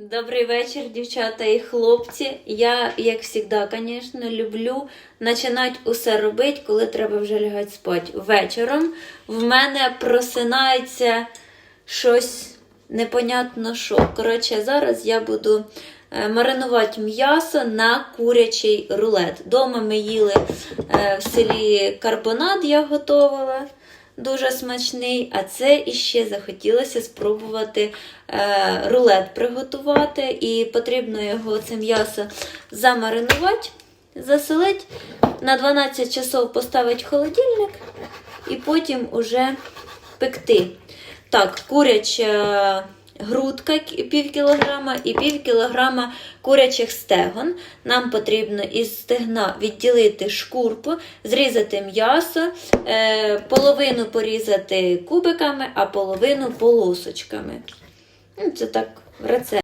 Добрий вечір, дівчата і хлопці. Я, як завжди, звісно, люблю починати усе робити, коли треба вже лягати спати. Вечором в мене просинається щось непонятно що. Коротше, зараз я буду е, маринувати м'ясо на курячий рулет. Дома ми їли е, в селі карбонад, я готувала. Дуже смачний, а це іще захотілося спробувати е, рулет приготувати. І потрібно його це м'ясо замаринувати, заселити, на 12 часов поставити в холодильник і потім уже пекти. Так, куряча грудка пів кілограма і пів кілограма курячих стегон. Нам потрібно із стегна відділити шкурку, зрізати м'ясо, е, половину порізати кубиками, а половину полосочками. Ну, Це так в рецепті.